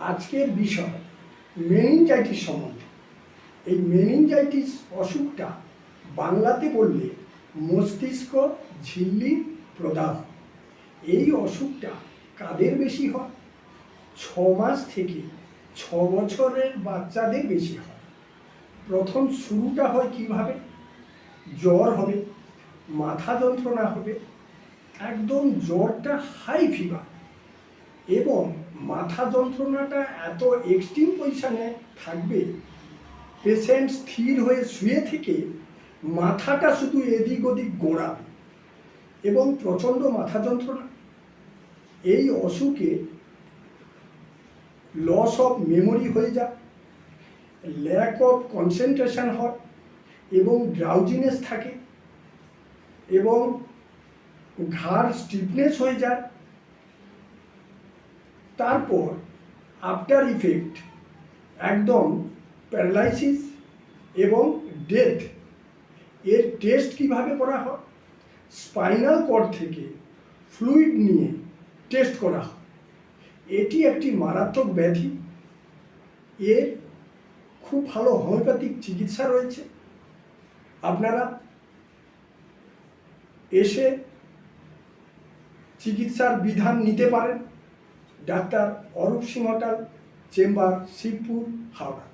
আজকের বিষয় মেনিনজাইটিস সম্বন্ধে। এই মেনিনজাইটিস অসুখটা বাংলাতে বললে মস্তিষ্ক ঝিল্লি প্রদাহ। এই অসুখটা কাদের বেশি হয়? ছ মাস থেকে ছ বছরের বাচ্চাদের বেশি হয়। প্রথম শুরুটা হয় কীভাবে? জ্বর হবে, মাথা যন্ত্রণা হবে, একদম জ্বরটা হাই ফিভার এবং মাথা যন্ত্রণাটা এত এক্সট্রিম পজিশনে থাকবে পেশেন্ট স্থির হয়ে শুয়ে থেকে মাথাটা শুধু এদিক ওদিক গোড়াবে এবং প্রচণ্ড মাথা যন্ত্রণা। এই অসুখে লস অফ মেমোরি হয়ে যায় ল্যাক অফ কনসেন্ট্রেশন হয় এবং ড্রাউজিনেস থাকে এবং ঘাড় স্টিফনেস হয়ে যায়। তারপর আফটার ইফেক্ট একদম প্যারালাইসিস এবং ডেথ এর টেস্ট কীভাবে করা হয়? স্পাইনাল কর থেকে ফ্লুইড নিয়ে টেস্ট করা হয়। এটি একটি মারাত্মক ব্যাধি। এর খুব ভালো হোমিওপ্যাথিক চিকিৎসা রয়েছে। আপনারা এসে চিকিৎসার বিধান নিতে পারেন। Doctor Arup Singhatal chamber Shibpur Howrah.